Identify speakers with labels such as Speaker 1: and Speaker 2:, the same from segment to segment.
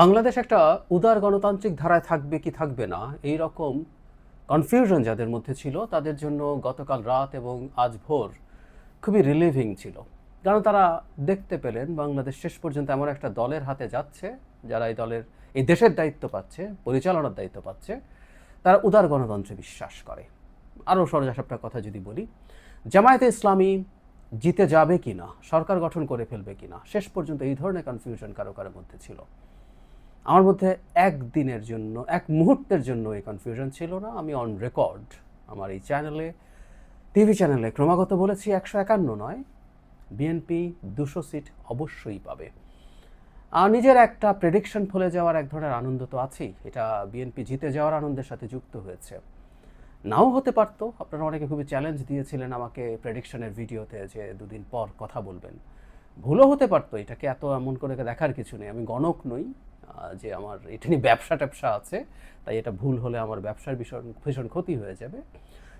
Speaker 1: বাংলাদেশ একটা উদার গণতান্ত্রিক ধারায় থাকবে কি থাকবে না, এই রকম কনফিউশন যাদের মধ্যে ছিল, তাদের জন্য গতকাল রাত এবং আজ ভোর খুবই রিলিভিং ছিল। কারণ তারা দেখতে পেলেন বাংলাদেশ শেষ পর্যন্ত এমন একটা দলের হাতে যাচ্ছে, যারা এই দলের, এই দেশের দায়িত্ব পাচ্ছে, পরিচালনার দায়িত্ব পাচ্ছে, তারা উদার গণতন্ত্রে বিশ্বাস করে। আরও সরজাসাপটা কথা যদি বলি, জামায়াতে ইসলামী জিতে যাবে কি না সরকার গঠন করে ফেলবে কি না শেষ পর্যন্ত এই ধরনের কনফিউশন কারও কারোর মধ্যে ছিল। আমার মধ্যে একদিনের জন্য, এক মুহূর্তের জন্য এই কনফিউশন ছিল না। আমি অন রেকর্ড আমার এই চ্যানেলে টিভি চ্যানেলে ক্রমাগত বলেছি একশো একান্ন নয় বিএনপি দুশো সিট অবশ্যই পাবে। আর নিজের একটা প্রেডিকশন ফলে যাওয়ার এক ধরনের আনন্দ তো আছেই। এটা বিএনপি জিতে যাওয়ার আনন্দের সাথে যুক্ত হয়েছে। নাও হতে পারতো। আপনারা অনেকে খুবই চ্যালেঞ্জ দিয়েছিলেন আমাকে প্রেডিকশনের ভিডিওতে যে দুদিন পর কথা বলবেন। ভুলও হতে পারতো। এটাকে এত এমন করে দেখার কিছু নেই। আমি গণক নই। যে আমার এটা নিয়ে ব্যবসা ট্যাবসা আছে, তাই এটা ভুল হলে আমার ব্যবসার ভীষণ ভীষণ ক্ষতি হয়ে যাবে।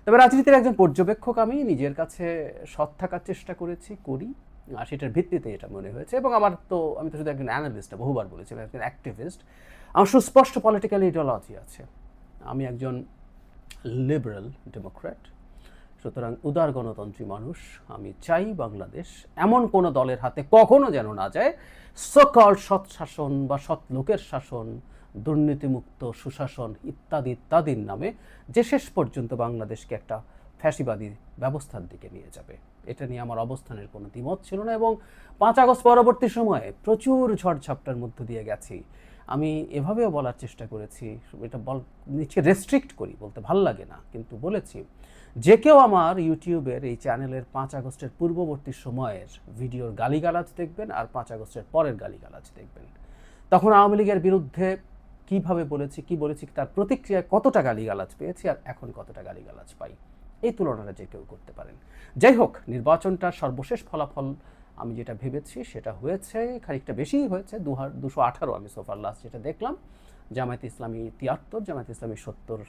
Speaker 1: তবে রাজনীতির একজন পর্যবেক্ষক আমি নিজের কাছে সৎ থাকার চেষ্টা করেছি, করি, আর সেটার ভিত্তিতে এটা মনে হয়েছে। এবং আমার তো, আমি তো শুধু একজন অ্যানালিস্ট বহুবার বলেছি, আমি একজন অ্যাক্টিভিস্ট আমার সুস্পষ্ট পলিটিক্যাল ইডিওলজি আছে। আমি একজন লিবারেল ডেমোক্র্যাট সুতরাং উদার গণতন্ত্রী মানুষ, আমি চাই বাংলাদেশ এমন কোনো দলের হাতে কখনো যেন না যায়। সকল সৎ শাসন বা সৎ লোকের শাসন, দুর্নীতিমুক্ত, সুশাসন ইত্যাদি ইত্যাদির নামে যে শেষ পর্যন্ত বাংলাদেশকে একটা ফ্যাসিবাদী ব্যবস্থার দিকে নিয়ে যাবে। এটা নিয়ে আমার অবস্থানের কোনো দ্বিমত ছিল না এবং পাঁচ আগস্ট পরবর্তী সময়ে প্রচুর ঝড়ঝাপটার মধ্য দিয়ে গেছি। আমি এভাবেও বলার চেষ্টা করেছি, এটা বল নিচে রেস্ট্রিক্ট করি বলতে ভালো লাগে না, কিন্তু বলেছি, যে কেউ আমার ইউটিউবের এই চ্যানেলের পাঁচ আগস্টের পূর্ববর্তী সময়ের ভিডিওর গালিগালাজ দেখবেন আর পাঁচ আগস্টের পরের গালিগালাজ দেখবেন। তখন আওয়ামী লীগের বিরুদ্ধে কীভাবে বলেছি, কি বলেছি, তার প্রতিক্রিয়ায় কতটা গালিগালাজ পেয়েছি আর এখন কতটা গালিগালাজ পাই, এই তুলনাটা যে কেউ করতে পারেন। যাই হোক নির্বাচনটার সর্বশেষ ফলাফল আমি যেটা ভেবেছি সেটা হয়েছে, খানিকটা বেশিই হয়েছে দু দুশো আঠারো আমি সোফার লাস্ট যেটা দেখলাম। জামায়াত ইসলামী তিয়াত্তর, জামায়াত ইসলামী সত্তর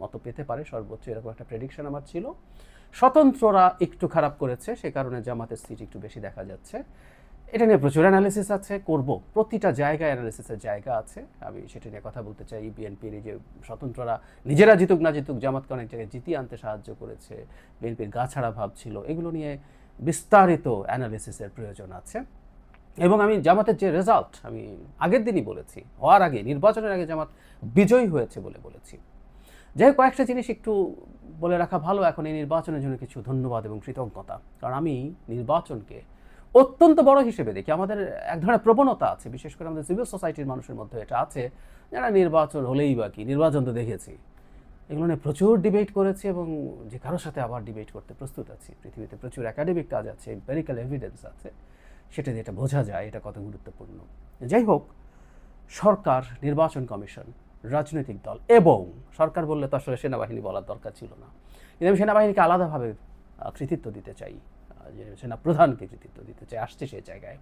Speaker 1: মতো পেতে পারে, সর্বোচ্চ এরকম একটা প্রেডিকশন আমার ছিল। স্বতন্ত্ররা একটু খারাপ করেছে, সে কারণে জামাতের সিট একটু বেশি দেখা যাচ্ছে। এটা নিয়ে প্রচুর অ্যানালিসিস আছে, করব। প্রতিটা জায়গায় অ্যানালিসিসের জায়গা আছে। আমি সেটা নিয়ে কথা বলতে চাই বিএনপির যে স্বতন্ত্ররা নিজেরা জিতুক না জিতুক, জামাতকে অনেক জায়গায় জিতিয়ে আনতে সাহায্য করেছে। বিএনপির গা ছাড়া ভাব ছিল এগুলো নিয়ে বিস্তারিত অ্যানালিসিসের প্রয়োজন আছে। এবং আমি জামাতের যে রেজাল্ট আমি আগের দিনই বলেছি, হওয়ার আগে, নির্বাচনের আগে জামাত বিজয়ী হয়েছে বলে বলেছি। যাই কয়েকটা জিনিস একটু বলে রাখা ভালো, এখন এই নির্বাচনের জন্য কিছু ধন্যবাদ এবং কৃতজ্ঞতা। কারণ আমি নির্বাচনকে অত্যন্ত বড় হিসেবে দেখি। আমাদের এক ধরনের প্রবণতা আছে, বিশেষ করে আমাদের সিভিল সোসাইটির মানুষের মধ্যে এটা আছে। যারা নির্বাচন হলেই বা কি, নির্বাচন তো দেখেছি। এগুলো নিয়ে প্রচুর ডিবেট করেছি এবং যে কারোর সাথে আবার ডিবেট করতে প্রস্তুত আছি। পৃথিবীতে প্রচুর একাডেমিক কাজ আছে এম্পেরিক্যাল এভিডেন্স আছে। সেটা দিয়ে এটা বোঝা যায় এটা কত গুরুত্বপূর্ণ। যাই হোক, সরকার, নির্বাচন কমিশন, রাজনৈতিক দল এবং সরকার বললে তো আসলে সেনাবাহিনী বলার দরকার ছিল না। কিন্তু আমি সেনাবাহিনীকে আলাদাভাবে কৃতিত্ব দিতে চাই। যে সেনা প্রধানকে কৃতিত্ব দিতে চাই, আসছে সেই জায়গায়।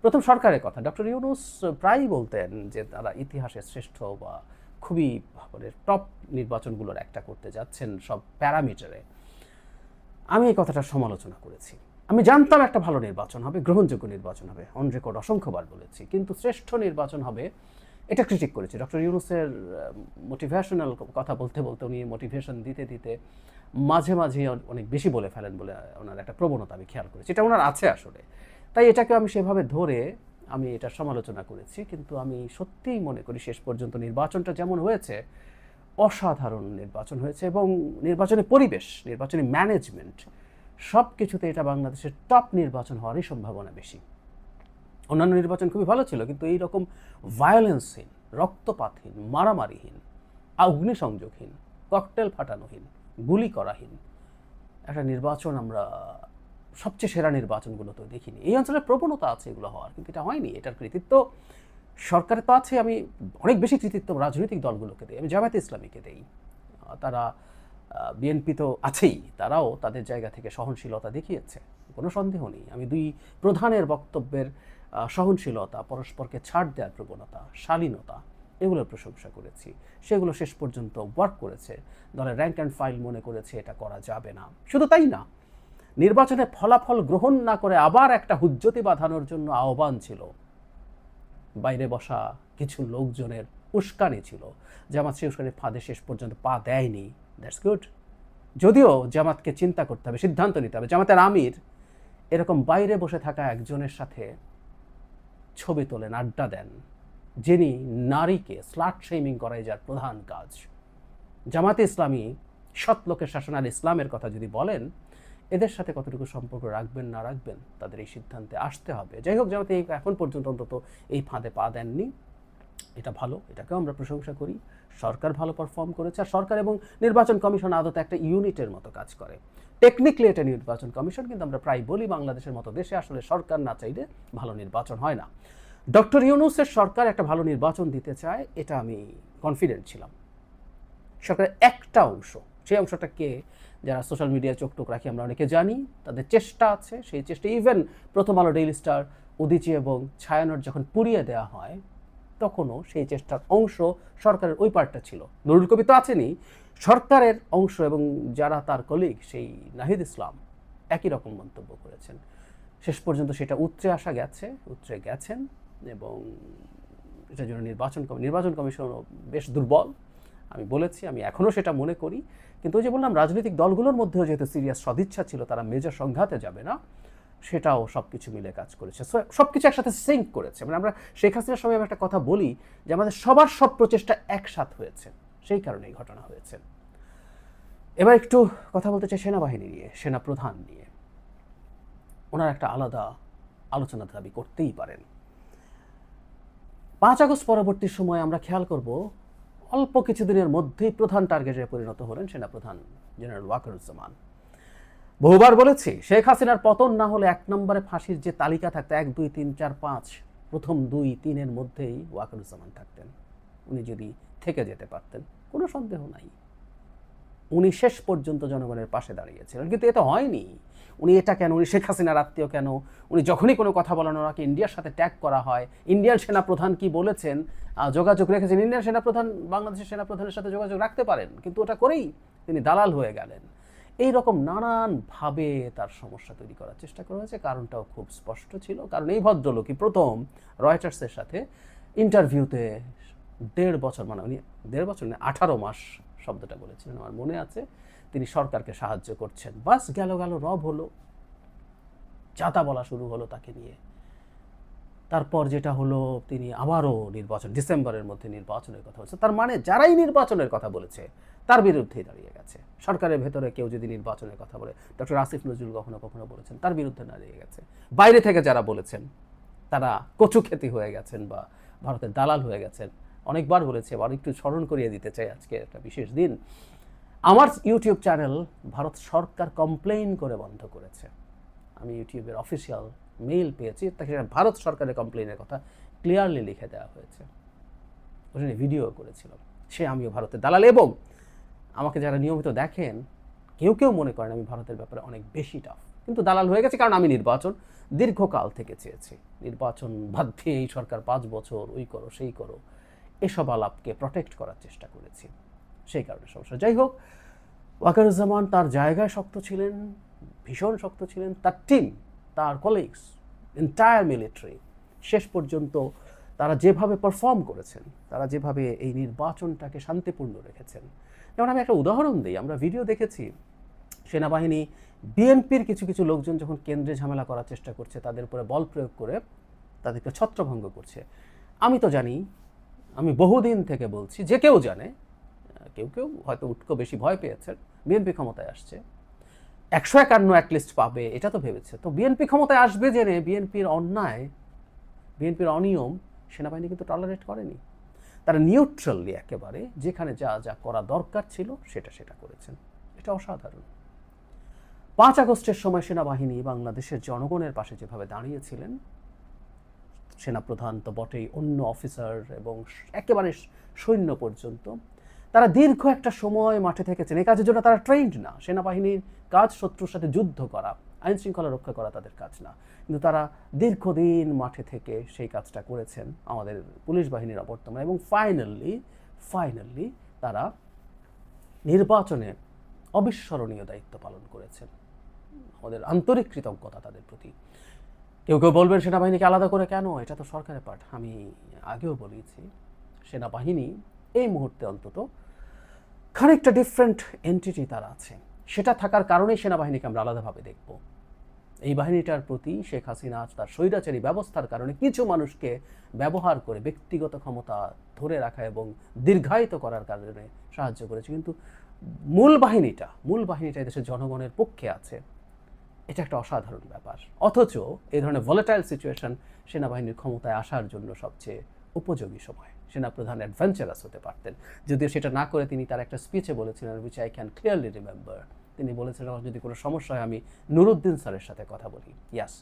Speaker 1: প্রথম সরকারের কথা, ডক্টর ইউনুস প্রায়ই বলতেন যে তারা ইতিহাসের শ্রেষ্ঠ বা খুবই মানে টপ নির্বাচনগুলোর একটা করতে যাচ্ছেন সব প্যারামিটারে। আমি এই কথাটা সমালোচনা করেছি। আমি জানতাম একটা ভালো নির্বাচন হবে, গ্রহণযোগ্য নির্বাচন হবে অন রেকর্ড অসংখ্যবার বলেছি, কিন্তু শ্রেষ্ঠ নির্বাচন হবে, এটা ক্রিটিক করেছি। ডক্টর ইউনুসের মোটিভেশনাল কথা বলতে বলতে উনি মোটিভেশন দিতে দিতে মাঝে মাঝে অনেক বেশি বলে ফেলেন বলে ওনার একটা প্রবণতা আমি খেয়াল করেছি। এটা ওনার আছে আসলে। তাই এটাকে আমি সেভাবে ধরে আমি এটা সমালোচনা করেছি, কিন্তু আমি সত্যিই মনে করি শেষ পর্যন্ত নির্বাচনটা যেমন হয়েছে, অসাধারণ নির্বাচন হয়েছে এবং নির্বাচনের পরিবেশ নির্বাচনী ম্যানেজমেন্ট সব কিছুতে এটা বাংলাদেশের টপ নির্বাচন হওয়ারই সম্ভাবনা বেশি। অন্যান্য নির্বাচন খুবই ভালো ছিল, কিন্তু এই রকম ভায়োলেন্সহীন রক্তপাতহীন, মারামারিহীন অগ্নিসংযোগহীন ককটেল ফাটানোহীন, গুলি করাহীন, একটা নির্বাচন আমরা সবচেয়ে সেরা নির্বাচনগুলো তো দেখিনি। এই অঞ্চলের প্রবণতা আছে এগুলো হওয়ার, কিন্তু এটা হয়নি। এটার কৃতিত্ব সরকারের তো আছে। আমি অনেক বেশি কৃতিত্ব রাজনৈতিক দলগুলোকে দিই। আমি জামায়াতে ইসলামীকে দেই। তারা বিএনপি তো আছেই। তারাও তাদের জায়গা থেকে সহনশীলতা দেখিয়েছে। কোনো সন্দেহ নেই। আমি দুই প্রধানের বক্তব্যের সহনশীলতা, পরস্পরকে ছাড় দেওয়ার প্রবণতা, শালীনতা, এগুলোর প্রশংসা করেছি। সেগুলো শেষ পর্যন্ত ওয়ার্ক করেছে। দলের র্যাঙ্ক অ্যান্ড ফাইল মনে করেছে এটা করা যাবে না। শুধু তাই না নির্বাচনে ফলাফল গ্রহণ না করে আবার একটা হুজ্জতি বাঁধানোর জন্য আহ্বান ছিল। বাইরে বসা কিছু লোকজনের উস্কানি ছিল। জামাত সেই উস্কানির ফাঁদে শেষ পর্যন্ত পা দেয়নি। দ্যাটস গুড যদিও জামাতকে চিন্তা করতে হবে, সিদ্ধান্ত নিতে হবে। জামাতের আমির এরকম বাইরে বসে থাকা একজনের সাথে ছবি তোলেন, আড্ডা দেন। যিনি নারীকে স্লাট শেমিং করাই যার প্রধান কাজ। জামাতে ইসলামী সৎ লোকের শাসন আর ইসলামের কথা যদি বলেন এদের সাথে কতটুকু সম্পর্ক রাখবেন, না রাখবেন, তাদের এই সিদ্ধান্তে আসতে হবে। যাই হোক জামাতে এখন পর্যন্ত অন্তত এই ফাঁদে পা দেননি। এটা ভালো, এটাকেও আমরা প্রশংসা করি। সরকার ভালো পারফর্ম করেছে, আর সরকার এবং নির্বাচন কমিশন আদতে একটা ইউনিটের মতো কাজ করে। টেকনিক্যালি এটা নির্বাচন কমিশন, কিন্তু আমরা প্রায় বলি বাংলাদেশের মতো দেশে আসলে সরকার না চাইলে ভালো নির্বাচন হয় না। ডক্টর ইউনুসের সরকার একটা ভালো নির্বাচন দিতে চায়, এটা আমি কনফিডেন্ট ছিলাম। সরকারের একটা অংশ সেই অংশটাকে যারা সোশ্যাল মিডিয়ায় চোখ টোক রাখি, আমরা অনেকে জানি, তাদের চেষ্টা আছে, সেই চেষ্টা ইভেন প্রথম আলো ডেইলি স্টার, উদিচি এবং ছায়ানট যখন পুড়িয়ে দেওয়া হয়, তখনও সেই চেষ্টার অংশ সরকারের ওই পার্টটা ছিল। নুরুল কবি তো আছেনই, সরকারের অংশ এবং যারা তার কলিগ সেই নাহিদ ইসলাম, একই রকম মন্তব্য করেছেন। শেষ পর্যন্ত সেটা উতরে আসা গেছে উতরে গেছেন এবং এটার জন্য নির্বাচন নির্বাচন কমিশনও বেশ দুর্বল। আমি বলেছি, আমি এখনও সেটা মনে করি। কিন্তু ওই যে বললাম, রাজনৈতিক দলগুলোর মধ্যেও যেহেতু সিরিয়াস সদিচ্ছা ছিল, তারা মেজর সংঘাতে যাবে না, সেটাও সব কিছু মিলে কাজ করেছে। সব কিছু একসাথে সিঙ্ক করেছে। মানে আমরা শেখ হাসিনার সময় আমি একটা কথা বলি যে, আমাদের সবার সব প্রচেষ্টা একসাথ হয়েছে। সেই কারণে এই ঘটনা হয়েছে। এবার একটু কথা বলতে চাই সেনাবাহিনী নিয়ে সেনা প্রধান নিয়ে। ওনার একটা আলাদা আলোচনা দাবি করতেই পারেন। পাঁচ আগস্ট পরবর্তী সময় আমরা খেয়াল করব অল্প কিছুদিনের মধ্যেই প্রধান টার্গেটে পরিণত হলেন সেনাপ্রধান জেনারেল ওয়াকারুজ্জামান। বহুবার বলেছি, শেখ হাসিনার পতন না হলে এক নম্বরে ফাঁসির যে তালিকা থাকতো, এক, দুই, তিন, চার, পাঁচ, প্রথম দুই, তিনের মধ্যেই ওয়াকারুজ্জামান থাকতেন। উনি যদি থেকে যেতে পারতেন, কোনো সন্দেহ নাই। উনি শেষ পর্যন্ত জনগণের পাশে দাঁড়িয়েছিলেন, কিন্তু এটা হয়নি। উনি এটা কেন, উনি শেখ হাসিনার আত্মীয় কেন? উনি যখনই কোনো কথা বলেন ওনাকে ইন্ডিয়ার সাথে ট্যাগ করা হয়, ইন্ডিয়ান সেনাপ্রধান কি বলেছেন যোগাযোগ রেখেছেন ইন্ডিয়ান সেনাপ্রধান, বাংলাদেশের সেনাপ্রধানের সাথে যোগাযোগ রাখতে পারেন, কিন্তু ওটা করেই তিনি দালাল হয়ে গেলেন। এই রকম নানানভাবে তার সমস্যা তৈরি করার চেষ্টা করা হয়েছে। কারণটাও খুব স্পষ্ট ছিল। কারণ এই ভদ্রলোকই প্রথম রয়টার্সের সাথে ইন্টারভিউতে দেড় বছর মানে উনি দেড় বছর না, আঠারো মাস শব্দটা বলেছিলেন, আমার মনে আছে। তিনি সরকারকে সাহায্য করছেন। বাস গেল গেল, রব হলো। চাতা বলা শুরু হলো তাকে নিয়ে। তারপর যেটা হলো তিনি আবারও নির্বাচন, ডিসেম্বরের মধ্যে নির্বাচনের কথা বলছে। তার মানে যারাই নির্বাচনের কথা বলেছে, তার বিরুদ্ধেই দাঁড়িয়ে গেছে। সরকারের ভেতরে কেউ যদি নির্বাচনের কথা বলে, ডক্টর আসিফ নজরুল কখনো কখনো বলেছেন, তার বিরুদ্ধে দাঁড়িয়ে গেছে। বাইরে থেকে যারা বলেছেন, তারা কচু খেতি হয়ে গেছেন বা ভারতের দালাল হয়ে গেছেন। অনেকবার বলেছে, আবার একটু স্মরণ করিয়ে দিতে চাই আজকে একটা বিশেষ দিন। আমার ইউটিউব চ্যানেল ভারত সরকার কমপ্লেইন করে বন্ধ করেছে। আমি ইউটিউবের অফিসিয়াল মেইল পেয়েছি, তাকে ভারত সরকারের কমপ্লেনের কথা ক্লিয়ারলি লিখে দেওয়া হয়েছে। ওটা নিয়ে ভিডিও করেছিলাম সে আমিও ভারতের দালাল এবং আমাকে যারা নিয়মিত দেখেন, কেউ কেউ মনে করেন আমি ভারতের ব্যাপারে অনেক বেশি টাফ কিন্তু দালাল হয়ে গেছে কারণ আমি নির্বাচন দীর্ঘকাল থেকে চেয়েছি। নির্বাচন বাদ এই সরকার পাঁচ বছর, ওই করো, সেই করো, এসব আলাপকে প্রটেক্ট করার চেষ্টা করেছি। সেই কারণে সমস্যা। যাই হোক, ওয়াকারুজ্জামান তার জায়গায় শক্ত ছিলেন, ভীষণ শক্ত ছিলেন, তার টিম তার কলিগস এন্টায়ার মিলিটারি শেষ পর্যন্ত তারা যেভাবে পারফর্ম করেছেন, তারা যেভাবে এই নির্বাচনটাকে শান্তিপূর্ণ রেখেছেন। যেমন আমি একটা উদাহরণ দিই, আমরা ভিডিও দেখেছি, সেনাবাহিনী বিএনপির কিছু কিছু লোকজন যখন কেন্দ্রে ঝামেলা করার চেষ্টা করছে, তাদের উপরে বল প্রয়োগ করে তাদেরকে ছত্রভঙ্গ করছে। আমি তো জানি, আমি বহুদিন থেকে বলছি, যে কেউ জানে, কেউ কেউ হয়তো উটকো বেশি ভয় পেয়েছেন বিএনপি ক্ষমতায় আসছে। একশো একান্ন অ্যাটলিস্ট পাবে, এটা তো ভেবেছে। তো বিএনপি ক্ষমতায় আসবে জেনে বিএনপির অন্যায় বিএনপির অনিয়ম সেনাবাহিনী কিন্তু টলারেট করেনি। তারা নিউট্রালি একেবারে যেখানে যা যা করা দরকার ছিল সেটা সেটা করেছেন। এটা অসাধারণ। পাঁচ আগস্টের সময় সেনাবাহিনী বাংলাদেশের জনগণের পাশে যেভাবে দাঁড়িয়েছিলেন, সেনাপ্রধান তো বটেই, অন্য অফিসার এবং একেবারে সৈন্য পর্যন্ত তারা দীর্ঘ একটা সময় মাঠে থেকেছেন। এই কাজের জন্য তারা ট্রেন্ড না। সেনাবাহিনীর কাজ শত্রুর সাথে যুদ্ধ করা আইন শৃঙ্খলা রক্ষা করা তাদের কাজ না। কিন্তু তারা দীর্ঘদিন মাঠে থেকে সেই কাজটা করেছেন আমাদের পুলিশ বাহিনীর অবর্তমানে এবং ফাইনালি ফাইনালি তারা নির্বাচনে অবিস্মরণীয় দায়িত্ব পালন করেছেন। আমাদের আন্তরিক কৃতজ্ঞতা তাদের প্রতি। কেউ কেউ বলবেন, সেনাবাহিনীকে আলাদা করে কেন? এটা তো সরকারের পাঠ। আমি আগেও বলেছি, সেনাবাহিনী এই মুহূর্তে অন্তত খানিকটা ডিফারেন্ট এন্টিটি তারা আছে। সেটা থাকার কারণেই সেনাবাহিনীকে আমরা আলাদাভাবে দেখব। এই বাহিনীটার প্রতি শেখ হাসিনা তার স্বৈরাচারী ব্যবস্থার কারণে কিছু মানুষকে ব্যবহার করে ব্যক্তিগত ক্ষমতা ধরে রাখা এবং দীর্ঘায়িত করার কারণে সাহায্য করেছে। কিন্তু মূল বাহিনীটা মূল বাহিনীটা দেশের জনগণের পক্ষে আছে। এটা একটা অসাধারণ ব্যাপার। অথচ এই ধরনের ভলেটাইল সিচুয়েশন সেনাবাহিনীর ক্ষমতায় আসার জন্য সবচেয়ে উপযোগী সময়। সেনাপ্রধান অ্যাডভেঞ্চারাস হতে পারতেন। যদিও সেটা না করে তিনি তার একটা স্পিচে বলেছিলেন which I can clearly remember তিনি বলেছিলেন, আমার যদি কোনো সমস্যা হয়, আমি নুরুদ্দিন স্যারের সাথে কথা বলি। ইয়াস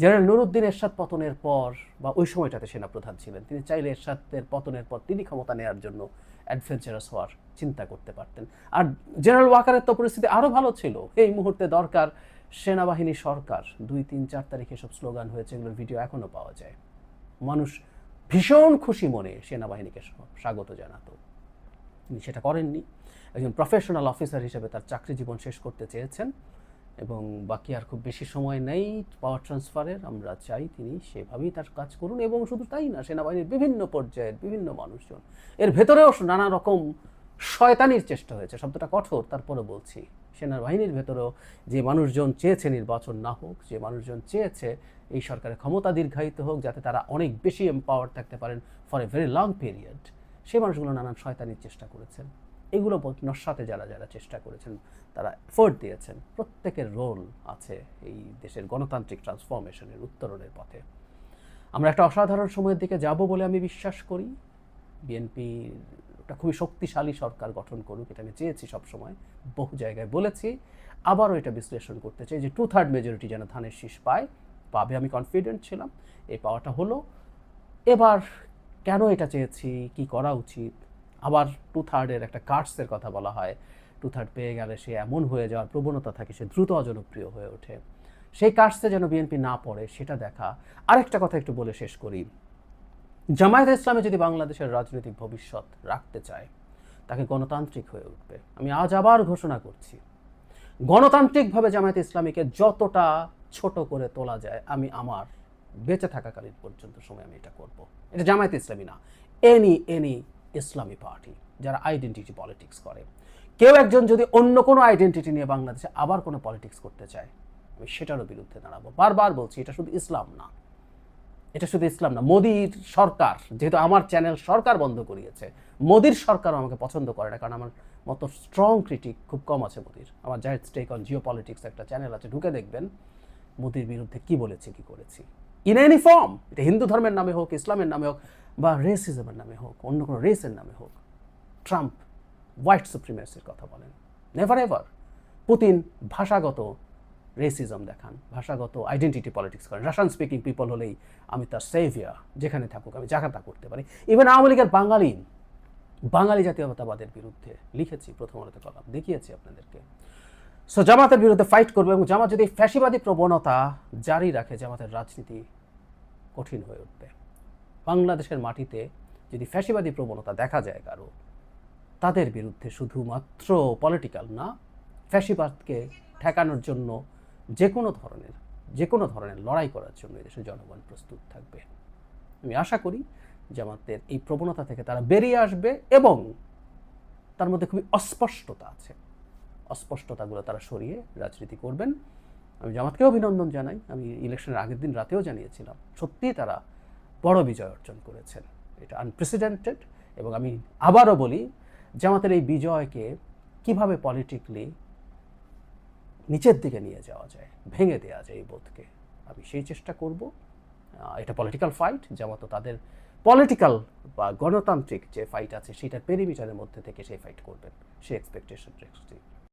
Speaker 1: জেনারেল নুরুদ্দিন এরশাদ পতনের পর, বা ওই সময়টাতে সেনাপ্রধান ছিলেন, তিনি চাইলে এরশাদের পতনের পর তিনি ক্ষমতা নেওয়ার জন্য অ্যাডভেঞ্চারাস হওয়ার চিন্তা করতে পারতেন। আর জেনারেল ওয়াকারের তো পরিস্থিতি আরও ভালো ছিল। এই মুহূর্তে দরকার সেনাবাহিনী সরকার। দুই তিন চার তারিখে সব স্লোগান হয়েছে, এগুলোর ভিডিও এখনও পাওয়া যায়। মানুষ ভীষণ খুশি মনে সেনাবাহিনীকে স্বাগত জানাতো। তিনি সেটা করেননি। একজন প্রফেশনাল অফিসার হিসেবে তার চাকরি জীবন শেষ করতে চেয়েছেন এবং বাকি আর খুব বেশি সময় নেই পাওয়ার ট্রান্সফারের আমরা চাই তিনি সেভাবেই তার কাজ করুন এবং শুধু তাই না, সেনাবাহিনীর বিভিন্ন পর্যায়ের বিভিন্ন মানুষজন। এর ভেতরেও নানা রকম শয়তানির চেষ্টা হয়েছে। শব্দটা কঠোর তারপরে বলছি। সেনাবাহিনীর ভেতরেও যে মানুষজন চেয়েছে নির্বাচন না হোক, যে মানুষজন চেয়েছে এই সরকারের ক্ষমতা দীর্ঘায়িত হোক, যাতে তারা অনেক বেশি এম্পাওয়ার থাকতে পারেন for a very long period সেই মানুষগুলো নানান শয়তানির চেষ্টা করেছেন। এগুলো নস্বাতে যারা যারা চেষ্টা করেছেন, তারা এফোর্ট দিয়েছেন। প্রত্যেকের রোল আছে এই দেশের গণতান্ত্রিক ট্রান্সফরমেশনের উত্তরণের পথে। আমরা একটা অসাধারণ সময়ের দিকে যাব বলে আমি বিশ্বাস করি। বিএনপি একটা খুবই শক্তিশালী সরকার গঠন করুক, এটা আমি চেয়েছি সবসময়, বহু জায়গায় বলেছি। আবারও এটা বিশ্লেষণ করতে চাই যে টু থার্ড মেজরিটি যেন ধানের শীষ পায়, পাবে আমি কনফিডেন্ট ছিলাম এই পাওয়াটা হলো। এবার কেন এটা চেয়েছি, কি করা উচিত? আবার টু থার্ডের একটা কার্ডসের কথা বলা হয় টু থার্ড পেয়ে গেলে সে এমন হয়ে যাওয়ার প্রবণতা থাকে, সে দ্রুত অজনপ্রিয় হয়ে ওঠে। সেই কার্ডসে যেন বিএনপি না পড়ে, সেটা দেখা। আরেকটা কথা একটু বলে শেষ করি। জামায়াত ইসলামে যদি বাংলাদেশের রাজনৈতিক ভবিষ্যৎ রাখতে চায়, তাকে গণতান্ত্রিক হয়ে উঠবে। আমি আজ আবার ঘোষণা করছি। গণতান্ত্রিকভাবে জামায়াত ইসলামীকে যতটা ছোট করে তোলা যায়, আমি আমার বেঁচে থাকাকালীন পর্যন্ত সময় আমি এটা করব। এটা জামায়াত ইসলামী না এনি এনি ইসলামী পার্টি যারা আইডেন্টিটি পলিটিক্স করে। কেউ একজন যদি অন্য কোনো আইডেন্টিটি নিয়ে বাংলাদেশে আবার কোনো পলিটিক্স করতে চায়, আমি সেটারও বিরুদ্ধে দাঁড়াবো। বারবার বলছি, এটা শুধু ইসলাম না। এটা শুধু ইসলাম না, মোদির সরকার, যেহেতু আমার চ্যানেল সরকার বন্ধ করিয়েছে, মোদির সরকার আমাকে পছন্দ করে না, কারণ আমার মতো স্ট্রং ক্রিটিক খুব কম আছে মোদির। আমার Zahed stake on geopolitics একটা চ্যানেল আছে, ঢুকে দেখবেন, মোদির বিরুদ্ধে কি বলেছি, কি করেছি। ইন এনি ফর্ম এটা হিন্দু ধর্মের নামে হোক, ইসলামের নামে হোক, বা রেসিজমের নামে হোক, অন্য কোনো রেসের নামে হোক ট্রাম্প হোয়াইট সুপ্রিমেসির কথা বলেন। নেভার এভার পুতিন ভাষাগত রেসিজম দেখান, ভাষাগত আইডেন্টিটি পলিটিক্স করেন। রাশিয়ান স্পিকিং পিপল হলেই আমি তার সেভিয়ার যেখানে থাকুক আমি জাকাতা করতে পারি। ইভেন আওয়ামী লীগের বাঙালি বাঙালি জাতীয়তাবাদের বিরুদ্ধে লিখেছি, প্রথম আলোতে কলাম, দেখিয়েছি আপনাদেরকে। সো জামাতের বিরুদ্ধে ফাইট করবে এবং জামাত যদি ফ্যাসিবাদী প্রবণতা জারি রাখে, জামাতের রাজনীতি কঠিন হয়ে উঠবে। বাংলাদেশের মাটিতে যদি ফ্যাসিবাদী প্রবণতা দেখা যায় কারও, তাদের বিরুদ্ধে শুধুমাত্র পলিটিক্যাল না, ফ্যাসিবাদকে ঠেকানোর জন্য যে কোনো ধরনের, যে কোনো ধরনের লড়াই করার জন্য এদেশের জনগণ প্রস্তুত থাকবে। আমি আশা করি জামাতের এই প্রবণতা থেকে তারা বেরিয়ে আসবে এবং তার মধ্যে খুবই অস্পষ্টতা আছে। অস্পষ্টতাগুলো তারা সরিয়ে রাজনীতি করবেন। আমি জামাতকে অভিনন্দন জানাই। আমি ইলেকশনের আগের দিন রাতেও জানিয়েছিলাম, সত্যিই তারা বড় বিজয় অর্জন করেছেন। এটা আনপ্রেসিডেন্টেড এবং আমি আবারও বলি, জামাতের এই বিজয়কে কীভাবে পলিটিকলি নিচের দিকে নিয়ে যাওয়া যায়, ভেঙে দেওয়া যায় এই বোধকে। আমি সেই চেষ্টা করব। এটা পলিটিক্যাল ফাইট যেমন তাদের পলিটিক্যাল বা গণতান্ত্রিক যে ফাইট আছে, সেটার পেরিমিটারের মধ্যে থেকে সেই ফাইট করবেন। সেই এক্সপেকটেশন রেখেছি।